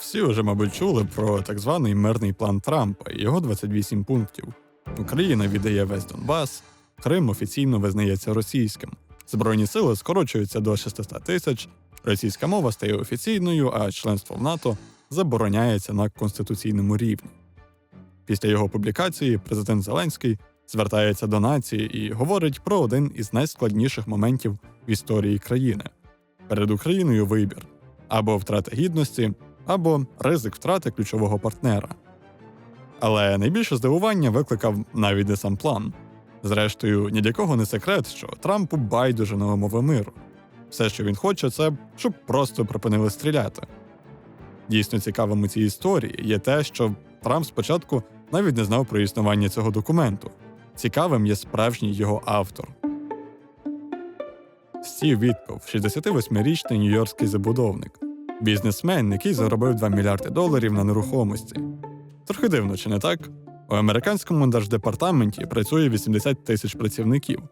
Всі вже, мабуть, чули про так званий мирний план Трампа і його 28 пунктів. Україна віддає весь Донбас, Крим офіційно визнається російським, збройні сили скорочуються до 600 тисяч, російська мова стає офіційною, а членство в НАТО забороняється на конституційному рівні. Після його публікації президент Зеленський звертається до нації і говорить про один із найскладніших моментів в історії країни. Перед Україною вибір або втрата гідності, або ризик втрати ключового партнера. Але найбільше здивування викликав навіть не сам план. Зрештою, ні для кого не секрет, що Трампу байдуже на умови миру. Все, що він хоче, це щоб просто припинили стріляти. Дійсно цікавим у цій історії є те, що Трамп спочатку навіть не знав про існування цього документу. Цікавим є справжній його автор. Стів Вітков, 68-річний нью-йоркський забудовник, бізнесмен, який заробив 2 мільярди доларів на нерухомості. Трохи дивно, чи не так? У американському держдепартаменті працює 80 тисяч працівників.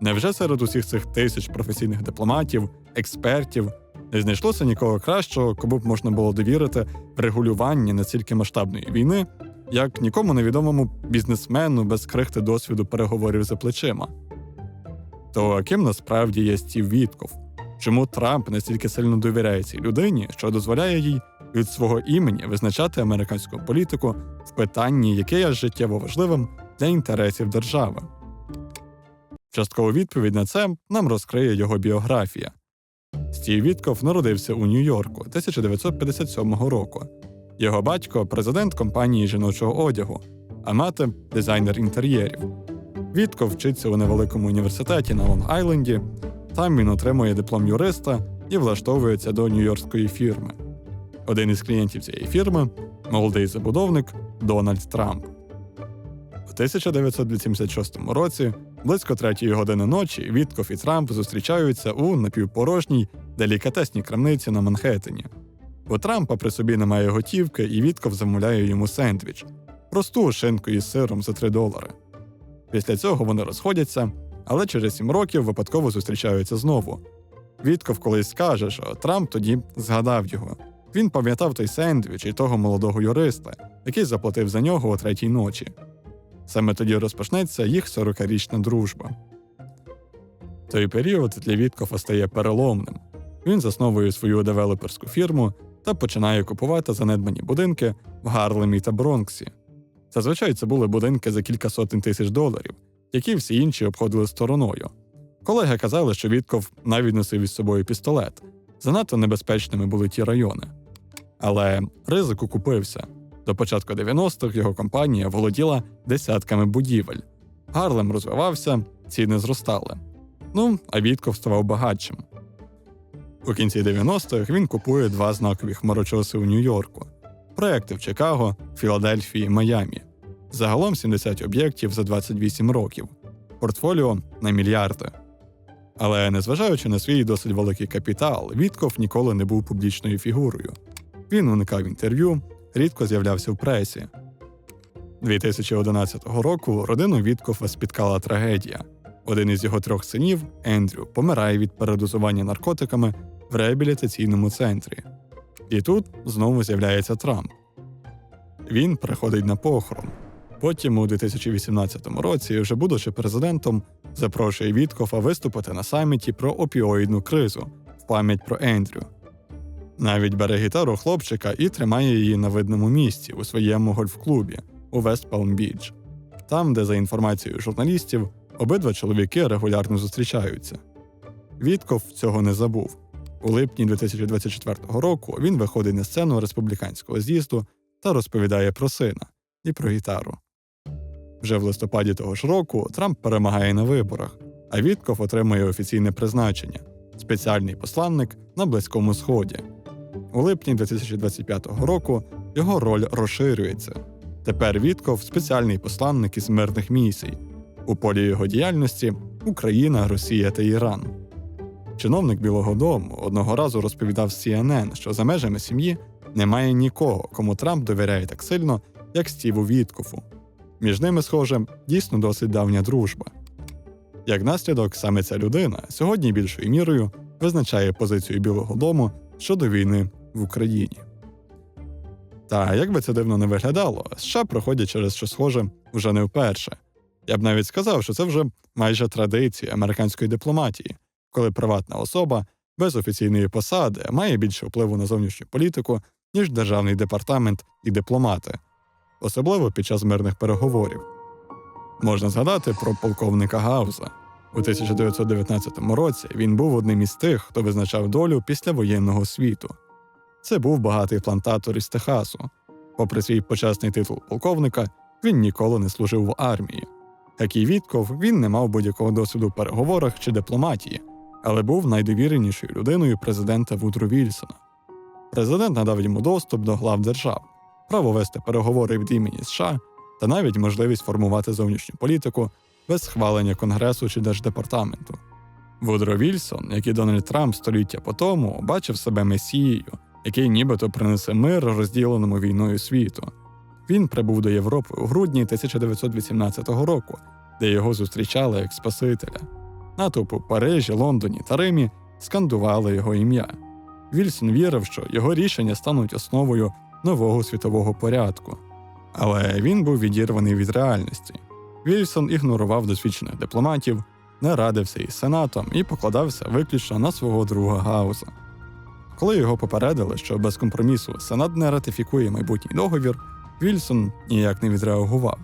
Невже серед усіх цих тисяч професійних дипломатів, експертів не знайшлося нікого кращого, кому б можна було довірити регулювання настільки масштабної війни, як нікому невідомому бізнесмену без крихти досвіду переговорів за плечима? То ким насправді є Стів Вітков? Чому Трамп настільки сильно довіряє цій людині, що дозволяє їй від свого імені визначати американську політику в питанні, яке є життєво важливим для інтересів держави? Часткову відповідь на це нам розкриє його біографія. Стів Вітков народився у Нью-Йорку 1957 року. Його батько президент компанії жіночого одягу, а мати дизайнер інтер'єрів. Вітков вчиться у невеликому університеті на Лонг-Айленді. Там він отримує диплом юриста і влаштовується до нью-йоркської фірми. Один із клієнтів цієї фірми молодий забудовник Дональд Трамп. У 1986 році, близько третьої години ночі, Вітков і Трамп зустрічаються у напівпорожній делікатесній крамниці на Манхеттені. У Трампа при собі немає готівки, і Вітков замовляє йому сендвіч просту шинку із сиром за 3 долари. Після цього вони розходяться, але через 7 років випадково зустрічаються знову. Вітков колись скаже, що Трамп тоді згадав його. Він пам'ятав той сендвіч і того молодого юриста, який заплатив за нього о третій ночі. Саме тоді розпочнеться їх 40-річна дружба. Той період для Віткофа стає переломним. Він засновує свою девелоперську фірму та починає купувати занедбані будинки в Гарлемі та Бронксі. Зазвичай це були будинки за кілька сотень тисяч доларів, які всі інші обходили стороною. Колеги казали, що Вітков навіть носив із собою пістолет. Занадто небезпечними були ті райони. Але ризик окупився. До початку 90-х його компанія володіла десятками будівель. Гарлем розвивався, ціни зростали. Ну, а Вітков ставав багатшим. У кінці 90-х він купує два знакові хмарочоси у Нью-Йорку, проекти в Чикаго, Філадельфії, Майамі. Загалом 70 об'єктів за 28 років, портфоліо на мільярди. Але незважаючи на свій досить великий капітал, Вітков ніколи не був публічною фігурою. Він уникав інтерв'ю, рідко з'являвся в пресі. 2011 року родину Віткофа спіткала трагедія. Один із його трьох синів, Ендрю, помирає від передозування наркотиками в реабілітаційному центрі. І тут знову з'являється Трамп. Він приходить на похорон. Потім, у 2018 році, вже будучи президентом, запрошує Віткофа виступити на саміті про опіоїдну кризу в пам'ять про Ендрю. Навіть бере гітару хлопчика і тримає її на видному місці у своєму гольф-клубі у Вест Палм Біч, там, де, за інформацією журналістів, обидва чоловіки регулярно зустрічаються. Вітков цього не забув. У липні 2024 року він виходить на сцену республіканського з'їзду та розповідає про сина і про гітару. Вже в листопаді того ж року Трамп перемагає на виборах, а Вітков отримує офіційне призначення спеціальний посланник на Близькому Сході. У липні 2025 року його роль розширюється. Тепер Вітков спеціальний посланник із мирних місій. У полі його діяльності Україна, Росія та Іран. Чиновник Білого Дому одного разу розповідав CNN, що за межами сім'ї немає нікого, кому Трамп довіряє так сильно, як Стіву Віткофу. Між ними, схоже, дійсно досить давня дружба. Як наслідок, саме ця людина сьогодні більшою мірою визначає позицію Білого Дому щодо війни в Україні. Та як би це дивно не виглядало, США проходять через що схоже вже не вперше. Я б навіть сказав, що це вже майже традиція американської дипломатії, коли приватна особа без офіційної посади має більше впливу на зовнішню політику, ніж державний департамент і дипломати, особливо під час мирних переговорів. Можна згадати про полковника Гауза. У 1919 році він був одним із тих, хто визначав долю післявоєнного світу. Це був багатий плантатор із Техасу. Попри свій почесний титул полковника, він ніколи не служив в армії. Як і Вітков, він не мав будь-якого досвіду в переговорах чи дипломатії, але був найдовіренішою людиною президента Вудро Вільсона. Президент надав йому доступ до глав держав, право вести переговори від імені США та навіть можливість формувати зовнішню політику без схвалення Конгресу чи Держдепартаменту. Вудро Вільсон, як і Дональд Трамп століття по тому, бачив себе месією, який нібито принесе мир розділеному війною світу. Він прибув до Європи у грудні 1918 року, де його зустрічали як Спасителя. Натовп у Парижі, Лондоні та Римі скандували його ім'я. Вільсон вірив, що його рішення стануть основою нового світового порядку. Але він був відірваний від реальності. Вільсон ігнорував досвідчених дипломатів, не радився із сенатом і покладався виключно на свого друга Гауза. Коли його попередили, що без компромісу Сенат не ратифікує майбутній договір, Вільсон ніяк не відреагував.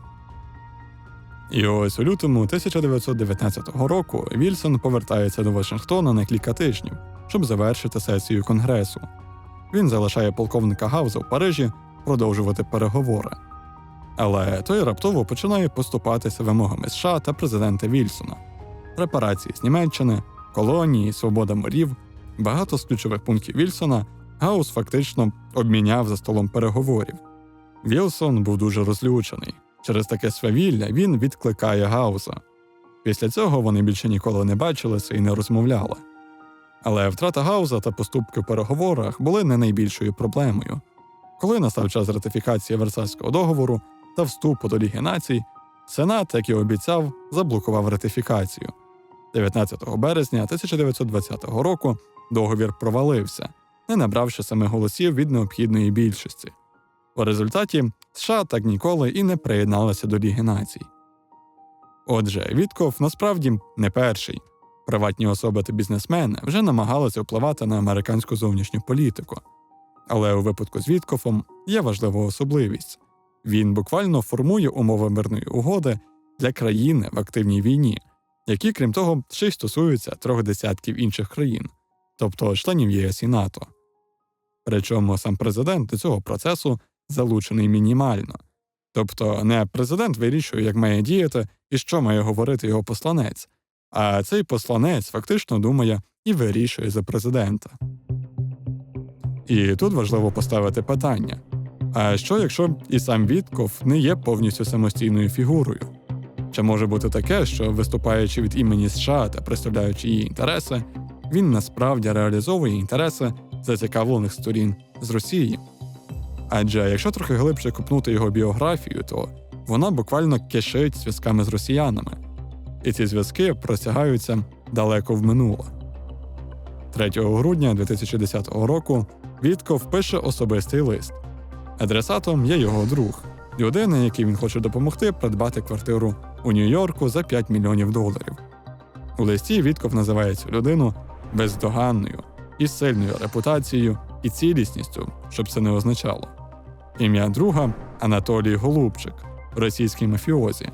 І ось у лютому 1919 року Вільсон повертається до Вашингтона на кілька тижнів, щоб завершити сесію Конгресу. Він залишає полковника Гауза в Парижі продовжувати переговори. Але той раптово починає поступатися вимогами США та президента Вільсона. Репарації з Німеччини, колонії, свобода морів, багато з ключових пунктів Вільсона Гаус фактично обміняв за столом переговорів. Вілсон був дуже розлючений. Через таке свавілля він відкликає Гауза. Після цього вони більше ніколи не бачилися і не розмовляли. Але втрата Гауза та поступки в переговорах були не найбільшою проблемою. Коли настав час ратифікації Версальського договору та вступу до Ліги націй, Сенат, як і обіцяв, заблокував ратифікацію. 19 березня 1920 року договір провалився, не набравши саме голосів від необхідної більшості. У результаті США так ніколи і не приєдналися до Ліги націй. Отже, Вітков насправді не перший. Приватні особи та бізнесмени вже намагалися впливати на американську зовнішню політику. Але у випадку з Віткофом є важлива особливість він буквально формує умови мирної угоди для країни в активній війні, які, крім того, ще й стосуються трьох десятків інших країн, тобто членів ЄС і НАТО. Причому сам президент до цього процесу залучений мінімально. Тобто не президент вирішує, як має діяти і що має говорити його посланець, а цей посланець фактично думає і вирішує за президента. І тут важливо поставити питання: а що, якщо і сам Вітков не є повністю самостійною фігурою? Чи може бути таке, що виступаючи від імені США та представляючи її інтереси, він насправді реалізовує інтереси зацікавлених сторін з Росії? Адже якщо трохи глибше купнути його біографію, то вона буквально кишить зв'язками з росіянами, і ці зв'язки простягаються далеко в минуле. 3 грудня 2010 року Вітков пише особистий лист. Адресатом є його друг, людина, якій він хоче допомогти придбати квартиру у Нью-Йорку за 5 мільйонів доларів. У листі Вітков називає цю людину бездоганною із сильною репутацією і цілісністю, щоб це не означало. Ім'я друга Анатолій Голубчик, російський мафіозі.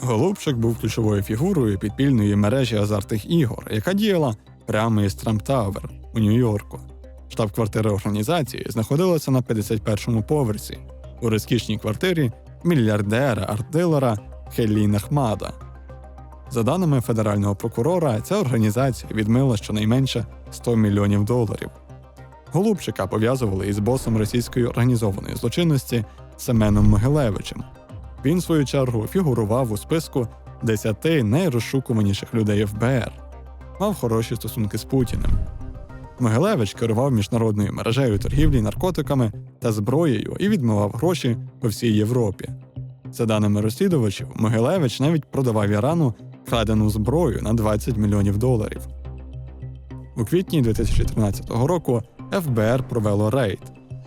Голубчик був ключовою фігурою підпільної мережі азартних ігор, яка діяла прямо із Трамп Тауер у Нью-Йорку. Штаб-квартира організації знаходилася на 51-му поверсі у розкішній квартирі мільярдера арт-дилера Хеллі Хмада. За даними федерального прокурора, ця організація відмила щонайменше 100 мільйонів доларів. Голубчика пов'язували із босом російської організованої злочинності Семеном Могилевичем. Він, в свою чергу, фігурував у списку 10 найрозшукуваніших людей ФБР, мав хороші стосунки з Путіним. Могилевич керував міжнародною мережею торгівлі наркотиками та зброєю і відмивав гроші по всій Європі. За даними розслідувачів, Могилевич навіть продавав Ірану крадену зброю на 20 мільйонів доларів. У квітні 2013 року ФБР провело рейд.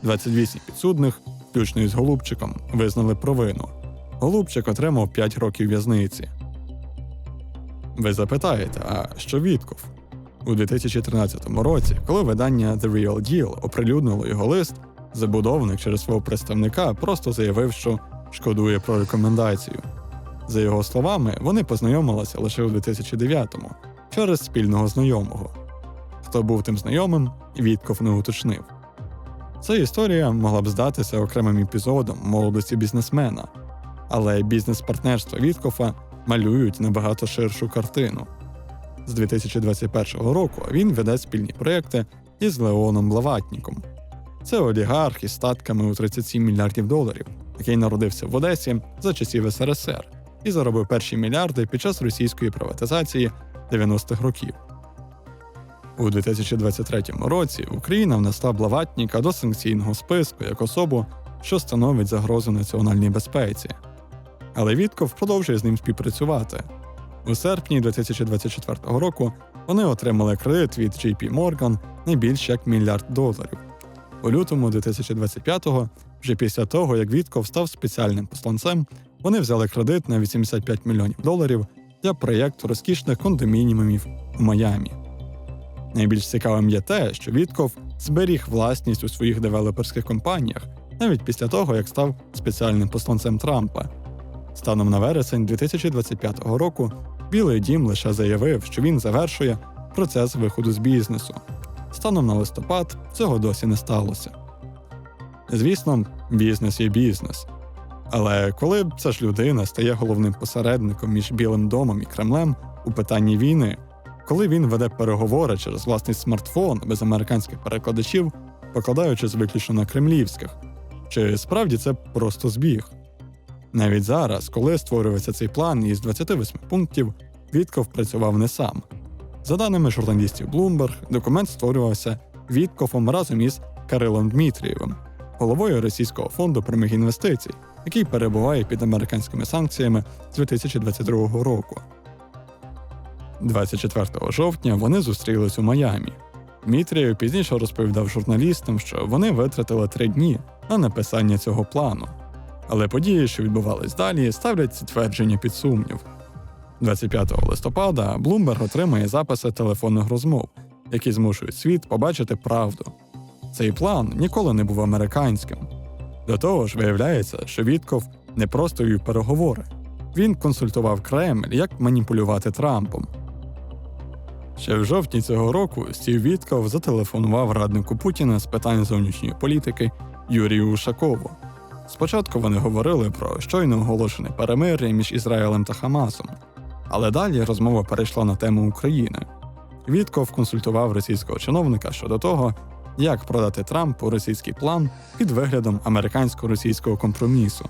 28 підсудних, включно із Голубчиком, визнали провину. Голубчик отримав 5 років в'язниці. Ви запитаєте, а що Вітков? У 2013 році, коли видання The Real Deal оприлюднило його лист, забудовник через свого представника просто заявив, що шкодує про рекомендацію. За його словами, вони познайомилися лише у 2009-му через спільного знайомого. Хто був тим знайомим, Вітков не уточнив. Ця історія могла б здатися окремим епізодом молодості бізнесмена, але бізнес-партнерства Віткофа малюють набагато ширшу картину. З 2021 року він веде спільні проекти із Леоном Блаватніком. Це олігарх із статками у 37 мільярдів доларів, який народився в Одесі за часів СРСР і заробив перші мільярди під час російської приватизації 90-х років. У 2023 році Україна внесла Блаватніка до санкційного списку як особу, що становить загрозу національній безпеці. Але Вітков продовжує з ним співпрацювати. У серпні 2024 року вони отримали кредит від JP Morgan не більш як мільярд доларів. У лютому 2025-го, вже після того, як Вітков став спеціальним посланцем, вони взяли кредит на 85 мільйонів доларів для проєкту розкішних кондомініумів у Майамі. Найбільш цікавим є те, що Вітков зберіг власність у своїх девелоперських компаніях навіть після того, як став спеціальним посланцем Трампа. Станом на вересень 2025 року Білий дім лише заявив, що він завершує процес виходу з бізнесу. Станом на листопад цього досі не сталося. Звісно, бізнес є бізнес. Але коли ця ж людина стає головним посередником між Білим домом і Кремлем у питанні війни, коли він веде переговори через власний смартфон без американських перекладачів, покладаючись виключно на кремлівських, чи справді це просто збіг? Навіть зараз, коли створюється цей план із 28 пунктів, Вітков працював не сам. За даними журналістів Bloomberg, документ створювався Віткофом разом із Кирилом Дмитрієвим, головою Російського фонду прямих інвестицій, який перебуває під американськими санкціями з 2022 року. 24 жовтня вони зустрілись у Майамі. Дмитрієв пізніше розповідав журналістам, що вони витратили три дні на написання цього плану. Але події, що відбувались далі, ставлять ці твердження під сумнів. 25 листопада Bloomberg отримає записи телефонних розмов, які змушують світ побачити правду. Цей план ніколи не був американським. До того ж, виявляється, що Вітков не просто вів переговори, він консультував Кремль, як маніпулювати Трампом. Ще в жовтні цього року Стів Вітков зателефонував раднику Путіна з питань зовнішньої політики Юрію Ушакову. Спочатку вони говорили про щойно оголошене перемир'я між Ізраїлем та Хамасом, але далі розмова перейшла на тему України. Вітков консультував російського чиновника щодо того, як продати Трампу російський план під виглядом американсько-російського компромісу.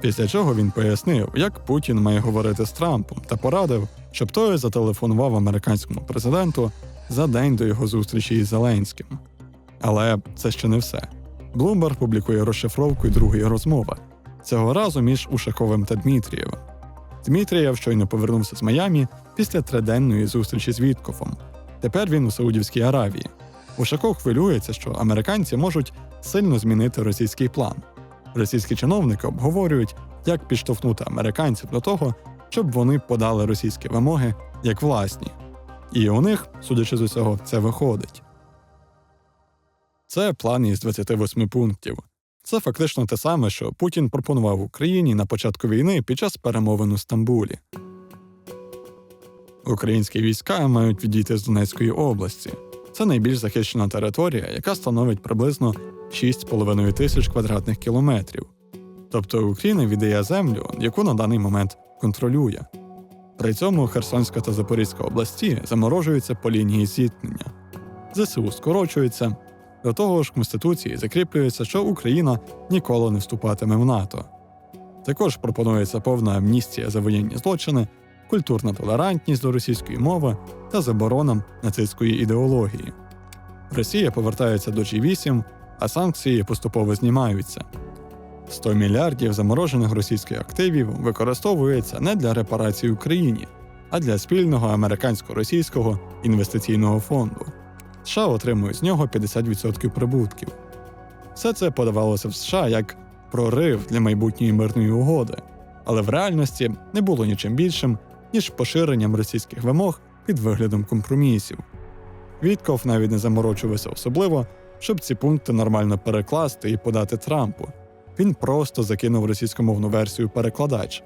Після чого він пояснив, як Путін має говорити з Трампом та порадив, щоб той зателефонував американському президенту за день до його зустрічі із Зеленським. Але це ще не все. Bloomberg публікує розшифровку другої розмови цього разу між Ушаковим та Дмитрієвим. Дмитрієв щойно повернувся з Майамі після триденної зустрічі з Віткофом. Тепер він у Саудівській Аравії. Ушаков хвилюється, що американці можуть сильно змінити російський план. Російські чиновники обговорюють, як підштовхнути американців до того, щоб вони подали російські вимоги як власні. І у них, судячи з усього, це виходить. Це план із 28 пунктів. Це фактично те саме, що Путін пропонував Україні на початку війни під час перемовин у Стамбулі. Українські війська мають відійти з Донецької області. Це найбільш захищена територія, яка становить приблизно 6,5 тисяч квадратних кілометрів. Тобто Україна віддає землю, яку на даний момент контролює. При цьому Херсонська та Запорізька області заморожуються по лінії зіткнення. ЗСУ скорочується. До того ж, в Конституції закріплюється, що Україна ніколи не вступатиме в НАТО. Також пропонується повна амністія за воєнні злочини, культурна толерантність до російської мови та заборона нацистської ідеології. Росія повертається до G8, а санкції поступово знімаються. 100 мільярдів заморожених російських активів використовується не для репарації Україні, а для спільного американсько-російського інвестиційного фонду. США отримують з нього 50% прибутків. Все це подавалося в США як прорив для майбутньої мирної угоди, але в реальності не було нічим більшим, ніж поширенням російських вимог під виглядом компромісів. Вітков навіть не заморочувався особливо, щоб ці пункти нормально перекласти і подати Трампу. Він просто закинув російськомовну версію перекладач.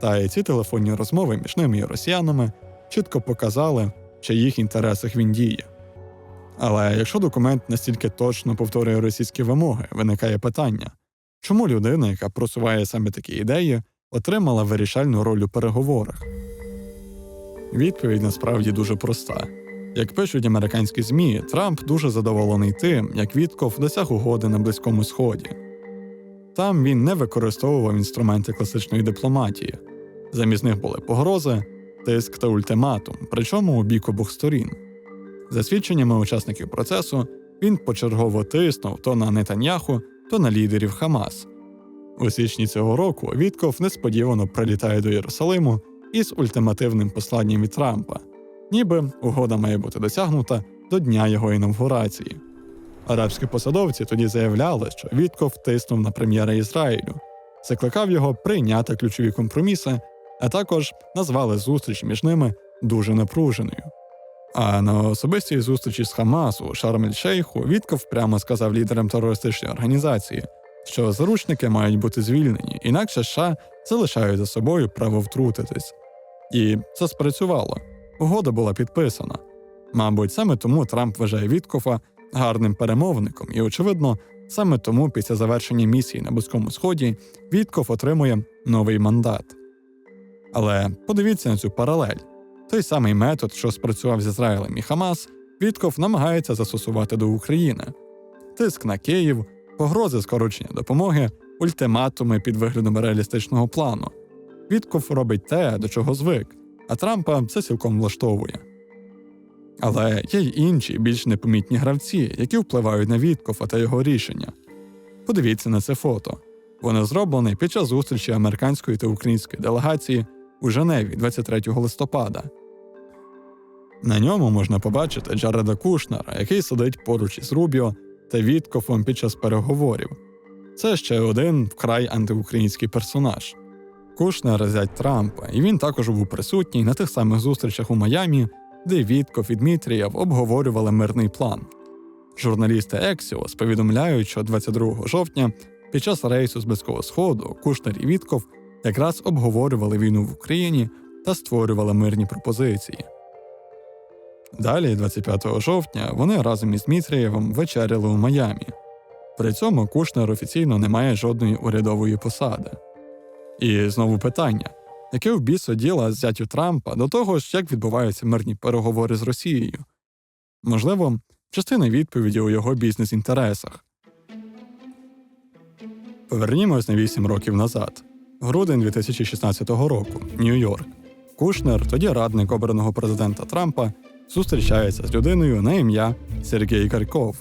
Та й ці телефонні розмови між ними і росіянами чітко показали, в чиїх інтересах він діє. Але якщо документ настільки точно повторює російські вимоги, виникає питання, чому людина, яка просуває саме такі ідеї, отримала вирішальну роль у переговорах? Відповідь насправді дуже проста. Як пишуть американські ЗМІ, Трамп дуже задоволений тим, як Вітков досяг угоди на Близькому Сході. Там він не використовував інструменти класичної дипломатії. Замість них були погрози, тиск та ультиматум, причому у бік обох сторін. За свідченнями учасників процесу, він почергово тиснув то на Нетаньяху, то на лідерів Хамас. У січні цього року Вітков несподівано прилітає до Єрусалиму із ультимативним посланням від Трампа, ніби угода має бути досягнута до дня його інавгурації. Арабські посадовці тоді заявляли, що Вітков тиснув на прем'єра Ізраїлю, закликав його прийняти ключові компроміси, а також назвали зустріч між ними дуже напруженою. А на особистій зустрічі з Хамас у Шарм-ель-Шейху Вітков прямо сказав лідерам терористичної організації, що заручники мають бути звільнені, інакше США залишають за собою право втрутитись. І це спрацювало. Угода була підписана. Мабуть, саме тому Трамп вважає Віткофа гарним перемовником, і, очевидно, саме тому після завершення місії на Близькому Сході Вітков отримує новий мандат. Але подивіться на цю паралель. Той самий метод, що спрацював з Ізраїлем і Хамас, Вітков намагається застосувати до України: тиск на Київ, погрози скорочення допомоги, ультиматуми під виглядом реалістичного плану. Вітков робить те, до чого звик, а Трампа це цілком влаштовує. Але є й інші, більш непомітні гравці, які впливають на Віткофа та його рішення. Подивіться на це фото. Воно зроблене під час зустрічі американської та української делегації у Женеві 23 листопада. На ньому можна побачити Джареда Кушнера, який сидить поруч із Рубіо та Віткофом під час переговорів. Це ще один вкрай антиукраїнський персонаж. Кушнер зять Трампа, і він також був присутній на тих самих зустрічах у Майамі, де Вітков і Дмитрієв обговорювали мирний план. Журналісти Ексіос повідомляють, що 22 жовтня під час рейсу з Близького Сходу Кушнер і Вітков якраз обговорювали війну в Україні та створювали мирні пропозиції. Далі, 25 жовтня, вони разом із Дмитрієвим вечеряли у Майамі. При цьому Кушнер офіційно не має жодної урядової посади. І знову питання: яке в бісо діла зятю Трампа до того ж, як відбуваються мирні переговори з Росією? Можливо, частина відповіді у його бізнес-інтересах. Повернімось на 8 років назад, грудень 2016 року, Нью-Йорк. Кушнер, тоді радник обраного президента Трампа, зустрічається з людиною на ім'я Сергій Гарьков.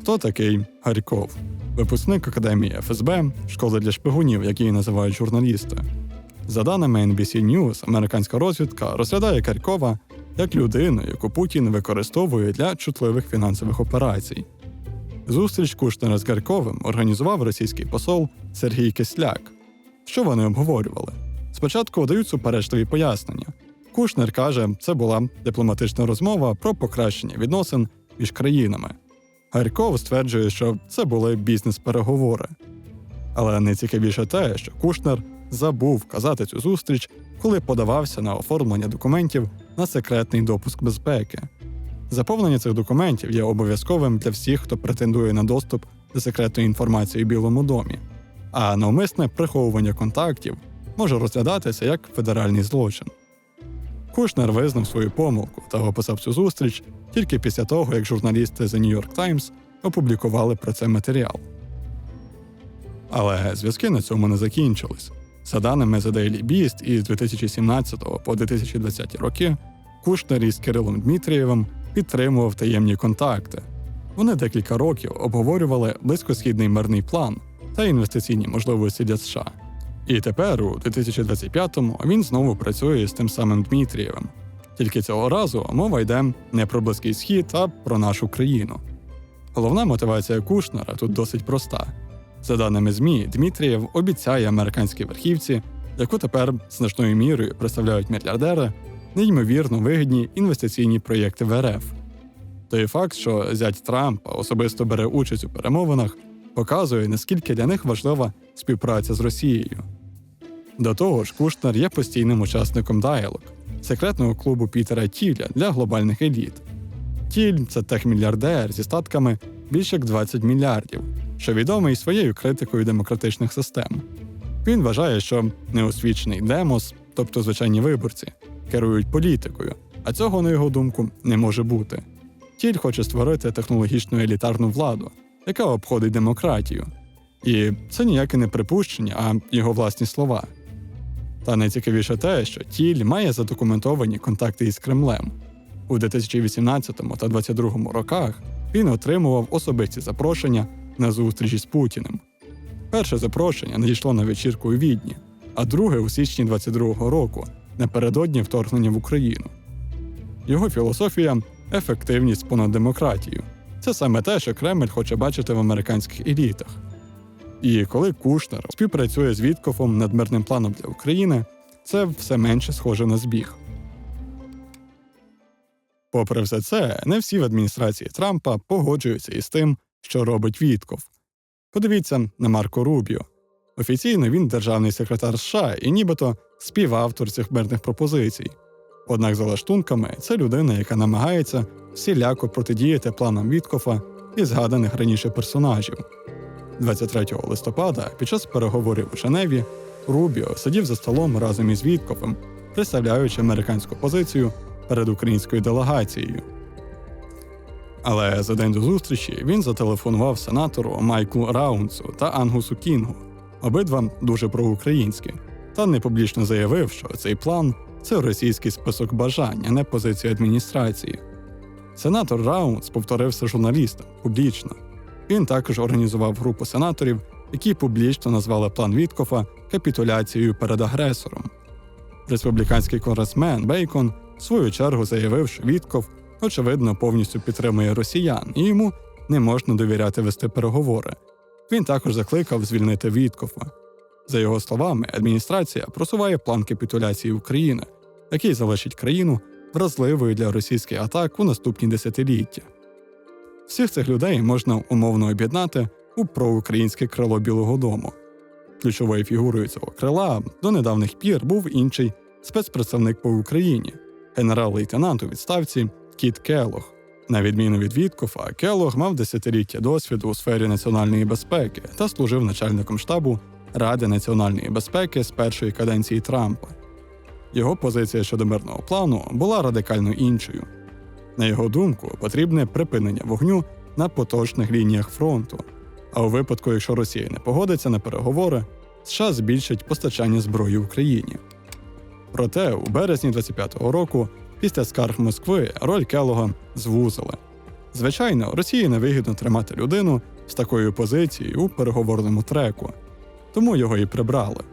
Хто такий Гарьков? Випускник Академії ФСБ, школи для шпигунів, які її називають журналісти. За даними NBC News, американська розвідка розглядає Харкова як людину, яку Путін використовує для чутливих фінансових операцій. Зустріч Кушнера з Гарковим організував російський посол Сергій Кисляк. Що вони обговорювали? Спочатку дають суперечливі пояснення. Кушнер каже, це була дипломатична розмова про покращення відносин між країнами. Гарков стверджує, що це були бізнес-переговори. Але найцікавіше те, що Кушнер забув вказати цю зустріч, коли подавався на оформлення документів на секретний допуск безпеки. Заповнення цих документів є обов'язковим для всіх, хто претендує на доступ до секретної інформації у Білому домі, а навмисне приховування контактів може розглядатися як федеральний злочин. Кушнер визнав свою помилку та описав цю зустріч тільки після того, як журналісти The New York Times опублікували про це матеріал. Але зв'язки на цьому не закінчились. За даними The Daily Beast, із 2017 по 2020 роки Кушнер із Кирилом Дмитрієвим підтримував таємні контакти. Вони декілька років обговорювали близькосхідний мирний план та інвестиційні можливості для США. І тепер, у 2025-му, він знову працює з тим самим Дмитрієвим. Тільки цього разу мова йде не про Близький Схід, а про нашу країну. Головна мотивація Кушнера тут досить проста. За даними ЗМІ, Дмитрієв обіцяє американській верхівці, яку тепер значною мірою представляють мільярдери, неймовірно вигідні інвестиційні проєкти в РФ. Той факт, що зять Трампа особисто бере участь у перемовинах, показує, наскільки для них важлива співпраця з Росією. До того ж, Кушнер є постійним учасником Dialog, секретного клубу Пітера Тіля для глобальних еліт. Тіль це техмільярдер зі статками більше як 20 мільярдів, що відомий своєю критикою демократичних систем. Він вважає, що неосвічений демос, тобто звичайні виборці, керують політикою, а цього, на його думку, не може бути. Тіль хоче створити технологічну елітарну владу, яка обходить демократію. І це ніяке не припущення, а його власні слова. Та найцікавіше те, що Тіль має задокументовані контакти із Кремлем. У 2018 та 2022 роках він отримував особисті запрошення на зустрічі з Путіним. Перше запрошення надійшло на вечірку у Відні, а друге у січні 22-го року, напередодні вторгнення в Україну. Його філософія ефективність понад демократію. Це саме те, що Кремль хоче бачити в американських елітах. І коли Кушнер співпрацює з Віткофом над мирним планом для України, це все менше схоже на збіг. Попри все це, не всі в адміністрації Трампа погоджуються із тим, що робить Вітков. Подивіться на Марко Рубіо. Офіційно він державний секретар США і нібито співавтор цих мирних пропозицій. Однак за лаштунками це людина, яка намагається всіляко протидіяти планам Віткофа і згаданих раніше персонажів. 23 листопада, під час переговорів у Женеві, Рубіо сидів за столом разом із Віткофом, представляючи американську позицію перед українською делегацією. Але за день до зустрічі він зателефонував сенатору Майклу Раунсу та Ангусу Кінгу, обидва дуже проукраїнські, та непублічно заявив, що цей план це російський список бажань, а не позиція адміністрації. Сенатор Раунс повторився журналістам публічно. Він також організував групу сенаторів, які публічно назвали план Віткофа капітуляцією перед агресором. Республіканський конгресмен Бейкон в свою чергу заявив, що Вітков, очевидно, повністю підтримує росіян, і йому не можна довіряти вести переговори. Він також закликав звільнити Віткофа. За його словами, адміністрація просуває план капітуляції України, який залишить країну вразливою для російських атак у наступні десятиліття. Всіх цих людей можна умовно об'єднати у проукраїнське крило Білого Дому. Ключовою фігурою цього крила до недавніх пір був інший спецпредставник по Україні, генерал-лейтенант у відставці Кіт Келох. На відміну від Віткофа, Келох мав десятиліття досвіду у сфері національної безпеки та служив начальником штабу Ради національної безпеки з першої каденції Трампа. Його позиція щодо мирного плану була радикально іншою. На його думку, потрібне припинення вогню на поточних лініях фронту. А у випадку, якщо Росія не погодиться на переговори, США збільшать постачання зброї Україні. Проте у березні 25-го року, після скарг Москви, роль Келога звузили. Звичайно, Росії невигідно тримати людину з такою позицією у переговорному треку, тому його і прибрали.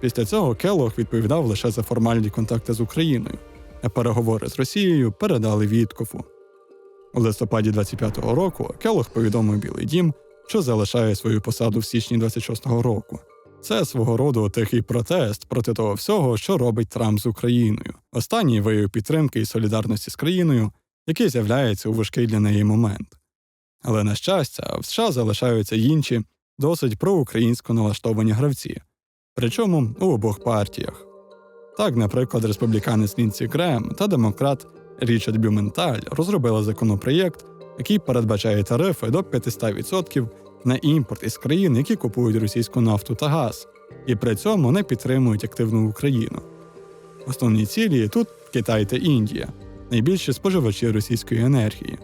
Після цього Келог відповідав лише за формальні контакти з Україною, а переговори з Росією передали Віткофу. У листопаді 25-го року Келог повідомив Білий Дім, що залишає свою посаду в січні 26-го року. Це свого роду тихий протест проти того всього, що робить Трамп з Україною. Останній вияв підтримки і солідарності з країною, який з'являється у важкий для неї момент. Але на щастя, в США залишаються інші, досить проукраїнсько налаштовані гравці, причому у обох партіях. Так, наприклад, республіканець Лінсі Грем та демократ Річард Бюменталь розробили законопроєкт, який передбачає тарифи до 500% на імпорт із країн, які купують російську нафту та газ, і при цьому не підтримують активну Україну. Основні цілі тут Китай та Індія, найбільші споживачі російської енергії.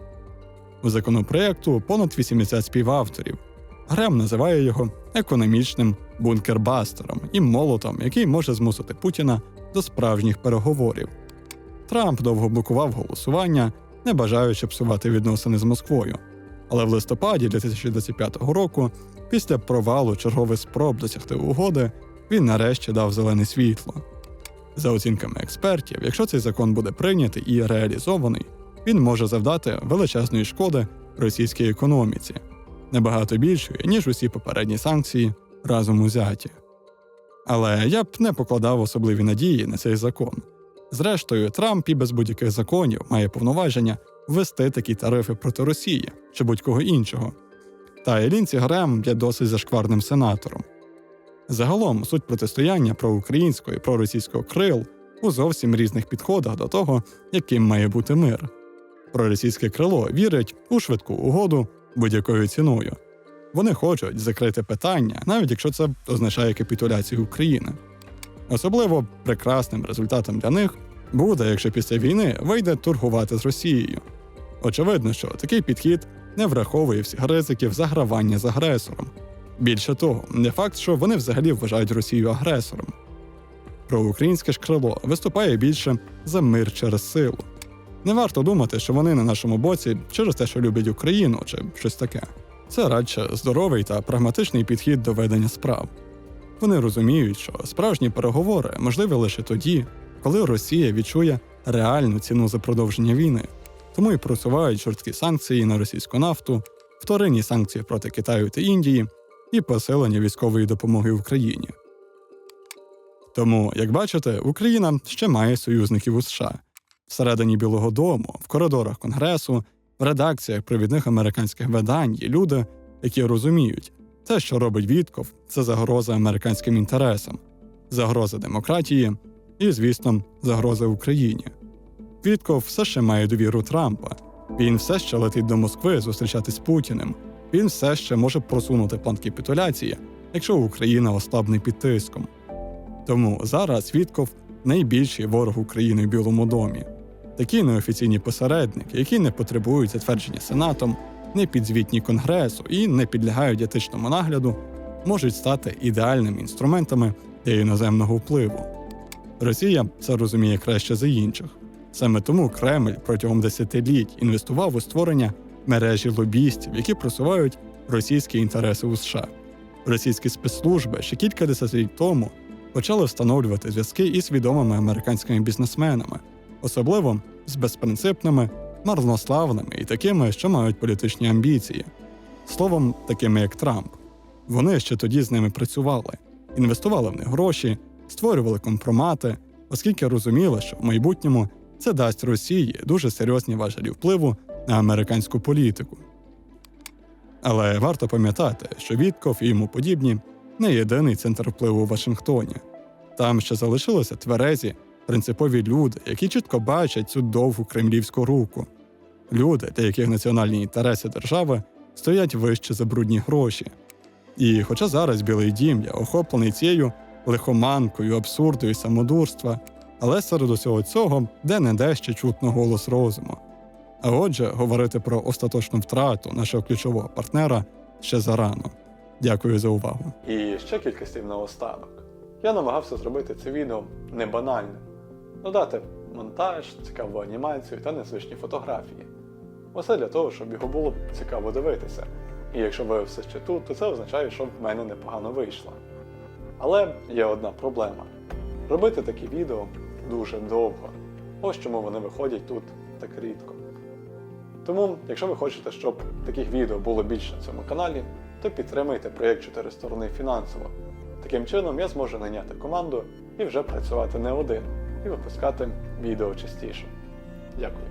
У законопроєкту понад 80 співавторів. Грем називає його економічним бункербастером і молотом, який може змусити Путіна до справжніх переговорів. Трамп довго блокував голосування, не бажаючи псувати відносини з Москвою. Але в листопаді 2025 року, після провалу чергових спроб досягти угоди, він нарешті дав зелене світло. За оцінками експертів, якщо цей закон буде прийнятий і реалізований, він може завдати величезної шкоди російській економіці, набагато більшої, ніж усі попередні санкції разом узяті. Але я б не покладав особливі надії на цей закон. Зрештою, Трамп і без будь-яких законів має повноваження ввести такі тарифи проти Росії чи будь-кого іншого. Та і Лінці Грем є досить зашкварним сенатором. Загалом суть протистояння проукраїнського і проросійського крил у зовсім різних підходах до того, яким має бути мир. Проросійське крило вірить у швидку угоду будь-якою ціною. Вони хочуть закрити питання, навіть якщо це означає капітуляцію України. Особливо прекрасним результатом для них буде, якщо після війни вийде торгувати з Росією. Очевидно, що такий підхід не враховує всіх ризиків загравання з агресором. Більше того, не факт, що вони взагалі вважають Росію агресором. Проукраїнське ж крило виступає більше за мир через силу. Не варто думати, що вони на нашому боці через те, що люблять Україну чи щось таке. Це радше здоровий та прагматичний підхід до ведення справ. Вони розуміють, що справжні переговори можливі лише тоді, коли Росія відчує реальну ціну за продовження війни, тому і просувають жорсткі санкції на російську нафту, вторинні санкції проти Китаю та Індії і посилення військової допомоги Україні. Тому, як бачите, Україна ще має союзників у США всередині Білого Дому, в коридорах Конгресу, в редакціях провідних американських видань є люди, які розуміють, те, що робить Вітков, це загроза американським інтересам, загроза демократії і, звісно, загроза Україні. Вітков все ще має довіру Трампа. Він все ще летить до Москви зустрічатись з Путіним. Він все ще може просунути план капітуляції, якщо Україна ослабне під тиском. Тому зараз Вітков найбільший ворог України в Білому домі. Такі неофіційні посередники, які не потребують затвердження Сенатом, не підзвітні Конгресу і не підлягають етичному нагляду, можуть стати ідеальними інструментами для іноземного впливу. Росія це розуміє краще за інших. Саме тому Кремль протягом десятиліть інвестував у створення мережі лобістів, які просувають російські інтереси у США. Російські спецслужби ще кілька десятиліть тому почали встановлювати зв'язки із відомими американськими бізнесменами, особливо з безпринципними, марнославними і такими, що мають політичні амбіції. Словом, такими як Трамп. Вони ще тоді з ними працювали, інвестували в них гроші, створювали компромати, оскільки розуміли, що в майбутньому це дасть Росії дуже серйозні важелі впливу на американську політику. Але варто пам'ятати, що Вітков і йому подібні не єдиний центр впливу у Вашингтоні. Там ще залишилися тверезі, принципові люди, які чітко бачать цю довгу кремлівську руку. Люди, для яких національні інтереси держави стоять вище за брудні гроші. І хоча зараз Білий дім є охоплений цією лихоманкою, абсурду і самодурства, але серед усього цього де-не-де ще чутно голос розуму. А отже, говорити про остаточну втрату нашого ключового партнера ще зарано. Дякую за увагу. І ще кілька слів наостанок. Я намагався зробити це відео не банальним, додати монтаж, цікаву анімацію та незвичні фотографії. Усе для того, щоб його було цікаво дивитися. І якщо ви все ще тут, то це означає, що в мене непогано вийшло. Але є одна проблема: робити такі відео дуже довго. Ось чому вони виходять тут так рідко. Тому, якщо ви хочете, щоб таких відео було більше на цьому каналі, то підтримайте проєкт 4 сторони фінансово. Таким чином я зможу найняти команду і вже працювати не один, і випускати відео частіше. Дякую.